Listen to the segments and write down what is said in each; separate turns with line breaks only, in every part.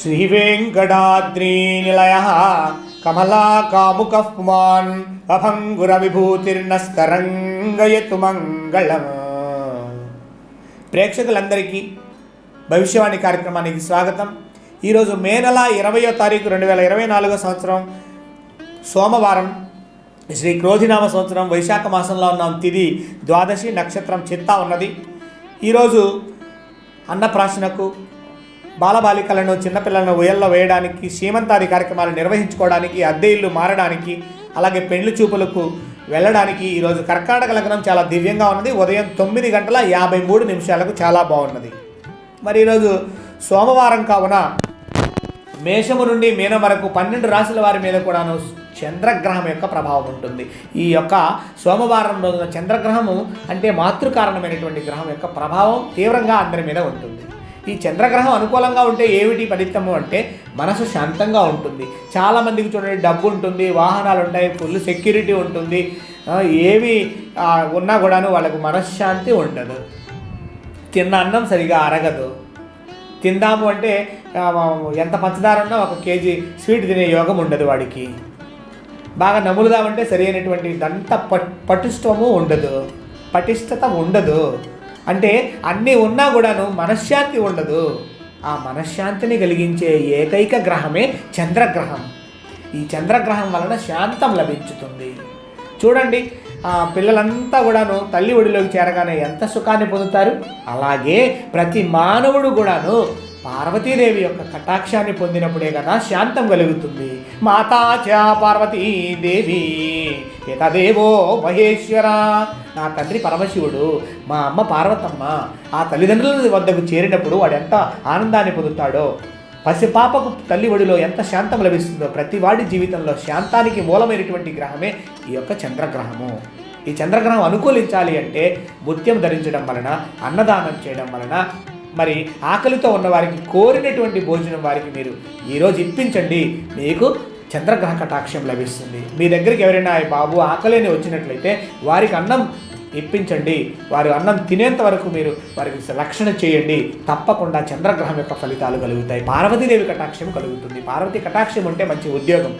శ్రీవేంకటాద్రీనిలయ కమలాకాముకః పుమాన్ అభంగుర విభూతిర్నస్తరంగయతు మంగళం ప్రేక్షకులందరికీ భవిష్యవాణి కార్యక్రమానికి స్వాగతం. ఈరోజు మే నెల ఇరవయో తారీఖు రెండు వేల ఇరవై నాలుగో సంవత్సరం. సోమవారం శ్రీ క్రోధినామ సంవత్సరం వైశాఖ మాసంలో ఉన్నాం తిది ద్వాదశి నక్షత్రం చిత్తా ఉన్నది. ఈరోజు అన్నప్రాశనకు బాలబాలికలను చిన్నపిల్లలను ఉయ్యల్లో వేయడానికి సీమంతాది కార్యక్రమాలు నిర్వహించుకోవడానికి అద్దె ఇల్లు మారడానికి అలాగే పెళ్ళి చూపులకు వెళ్ళడానికి ఈరోజు కర్కాటక లగ్నం చాలా దివ్యంగా ఉన్నది. ఉదయం తొమ్మిది గంటల యాభై మూడు నిమిషాలకు చాలా బాగున్నది. మరి ఈరోజు సోమవారం కావున మేషము నుండి మీనం వరకు పన్నెండు రాశుల వారి మీద కూడాను చంద్రగ్రహం యొక్క ప్రభావం ఉంటుంది. ఈ యొక్క సోమవారం రోజున చంద్రగ్రహము అంటే మాతృకారణమైనటువంటి గ్రహం యొక్క ప్రభావం తీవ్రంగా అందరి మీద ఉంటుంది. ఈ చంద్రగ్రహం అనుకూలంగా ఉంటే ఏమిటి ఫలితము అంటే మనసు శాంతంగా ఉంటుంది. చాలామందికి చూడండి డబ్బు ఉంటుంది వాహనాలు ఉంటాయి ఫుల్ సెక్యూరిటీ ఉంటుంది. ఏవి ఉన్నా కూడాను వాళ్ళకు మనశ్శాంతి ఉండదు. తిన్న అన్నం సరిగా అరగదు. తిందాము అంటే ఎంత పంచదార ఉన్నా ఒక కేజీ స్వీట్ తినే యోగం ఉండదు వాడికి. బాగా నములుదామంటే సరి అయినటువంటి దంత పట్ పటిష్టము ఉండదు. పటిష్టత ఉండదు. అంటే అన్నీ ఉన్నా కూడాను మనశ్శాంతి ఉండదు. ఆ మనశ్శాంతిని కలిగించే ఏకైక గ్రహమే చంద్రగ్రహం. ఈ చంద్రగ్రహం వలన శాంతం లభించుతుంది. చూడండి పిల్లలంతా కూడాను తల్లి ఒడిలోకి చేరగానే ఎంత సుఖాన్ని పొందుతారు? అలాగే ప్రతి మానవుడు కూడాను పార్వతీదేవి యొక్క కటాక్షాన్ని పొందినప్పుడే కదా శాంతం కలుగుతుంది. మాతా చ పార్వతీదేవి. పితదేవో మహేశ్వర. నా తండ్రి పరమశివుడు మా అమ్మ పార్వతమ్మ ఆ తల్లిదండ్రుల వద్దకు చేరినప్పుడు వాడు ఎంత ఆనందాన్ని పొందుతాడో. పసిపాపకు తల్లి ఒడిలో ఎంత శాంతం లభిస్తుందో ప్రతి వాడి జీవితంలో శాంతానికి మూలమైనటువంటి గ్రహమే ఈ యొక్క చంద్రగ్రహము. ఈ చంద్రగ్రహం అనుకూలించాలి అంటే ముత్యం ధరించడం వలన అన్నదానం చేయడం వలన మరి ఆకలితో ఉన్న వారికి కోరినటువంటి భోజనం వారికి మీరు ఈరోజు ఇప్పించండి. మీకు చంద్రగ్రహ కటాక్షం లభిస్తుంది. మీ దగ్గరికి ఎవరైనా బాబు ఆకలిని వచ్చినట్లయితే వారికి అన్నం ఇప్పించండి. వారు అన్నం తినేంత వరకు మీరు వారికి రక్షణ చేయండి. తప్పకుండా చంద్రగ్రహం యొక్క ఫలితాలు కలుగుతాయి. పార్వతీదేవి కటాక్షం కలుగుతుంది. పార్వతి కటాక్షం ఉంటే మంచి ఉద్యోగం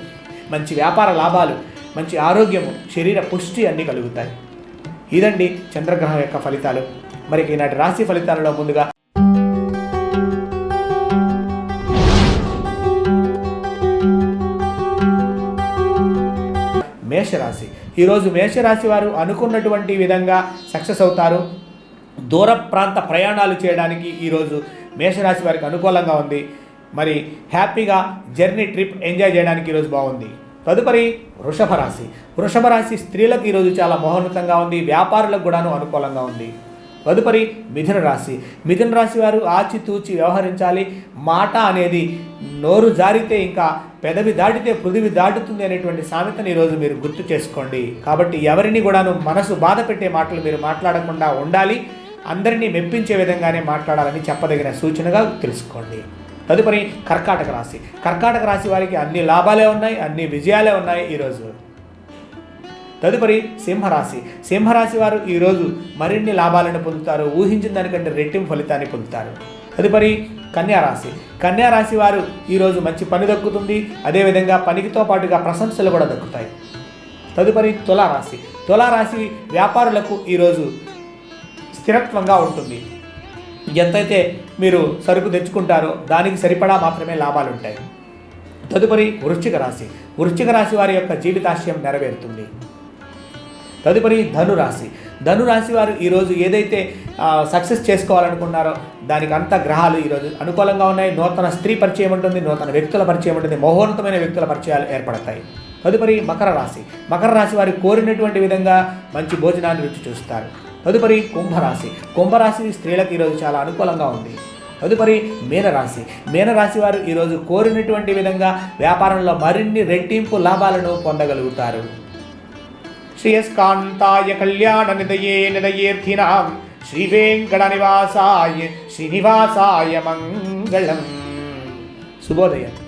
మంచి వ్యాపార లాభాలు మంచి ఆరోగ్యము శరీర పుష్టి అన్నీ కలుగుతాయి. ఇదండి చంద్రగ్రహం యొక్క ఫలితాలు. మరి ఈనాటి రాశి ఫలితాలలో ముందుగా మేషరాశి. ఈరోజు మేషరాశి వారు అనుకున్నటువంటి విధంగా సక్సెస్ అవుతారు. దూర ప్రాంత ప్రయాణాలు చేయడానికి ఈరోజు మేషరాశి వారికి అనుకూలంగా ఉంది. మరి హ్యాపీగా జర్నీ ట్రిప్ ఎంజాయ్ చేయడానికి ఈరోజు బాగుంది. తదుపరి వృషభ రాశి. వృషభ రాశి స్త్రీలకు ఈరోజు చాలా మహోన్నతంగా ఉంది. వ్యాపారులకు కూడాను అనుకూలంగా ఉంది. తదుపరి మిథున రాశి. మిథున రాశి వారు ఆచితూచి వ్యవహరించాలి. మాట అనేది నోరు జారితే ఇంకా పెదవి దాటితే పృథివి దాటుతుంది అనేటువంటి సామెతను ఈరోజు మీరు గుర్తు చేసుకోండి. కాబట్టి ఎవరిని కూడాను మనసు బాధ పెట్టే మాటలు మీరు మాట్లాడకుండా ఉండాలి. అందరినీ మెప్పించే విధంగానే మాట్లాడాలని చెప్పదగిన సూచనగా తెలుసుకోండి. తదుపరి కర్కాటక రాశి. కర్కాటక రాశి వారికి అన్ని లాభాలే ఉన్నాయి అన్ని విజయాలే ఉన్నాయి ఈరోజు. తదుపరి సింహరాశి. సింహరాశి వారు ఈరోజు మరిన్ని లాభాలను పొందుతారు. ఊహించిన దానికంటే రెట్టింపు ఫలితాన్ని పొందుతారు. తదుపరి కన్యారాశి. కన్యారాశి వారు ఈరోజు మంచి పని దక్కుతుంది. అదేవిధంగా పనికితో పాటుగా ప్రశంసలు కూడా దక్కుతాయి. తదుపరి తులారాశి. తులారాశి వ్యాపారులకు ఈరోజు స్థిరత్వంగా ఉంటుంది. ఎంతైతే మీరు సరుకు తెచ్చుకుంటారో దానికి సరిపడా మాత్రమే లాభాలు ఉంటాయి తదుపరి వృశ్చిక రాశి. వృశ్చిక రాశి వారి యొక్క జీవితాశయం నెరవేరుతుంది. తదుపరి ధనురాశి. ధనురాశి వారు ఈరోజు ఏదైతే సక్సెస్ చేసుకోవాలనుకున్నారో దానికి అంత గ్రహాలు ఈరోజు అనుకూలంగా ఉన్నాయి. నూతన స్త్రీ పరిచయం ఉంటుంది నూతన వ్యక్తుల పరిచయం ఉంటుంది మహోన్నతమైన వ్యక్తుల పరిచయాలు ఏర్పడతాయి. తదుపరి మకర రాశి. మకర రాశి వారు కోరినటువంటి విధంగా మంచి భోజనాన్ని రుచి చూస్తారు. తదుపరి కుంభరాశి. కుంభరాశి స్త్రీలకు ఈరోజు చాలా అనుకూలంగా ఉంది. తదుపరి మీనరాశి. మీనరాశి వారు ఈరోజు కోరినటువంటి విధంగా వ్యాపారంలో మరిన్ని రెట్టింపు లాభాలను పొందగలుగుతారు. ஸ்ரீயஸ்காந்தாய கல்யாண நிதையே நிதையேர்த்தினாம் ஸ்ரீவேங்கட நிவாசாய ஸ்ரீனிவாசாய மங்களம். சுபோதயம்.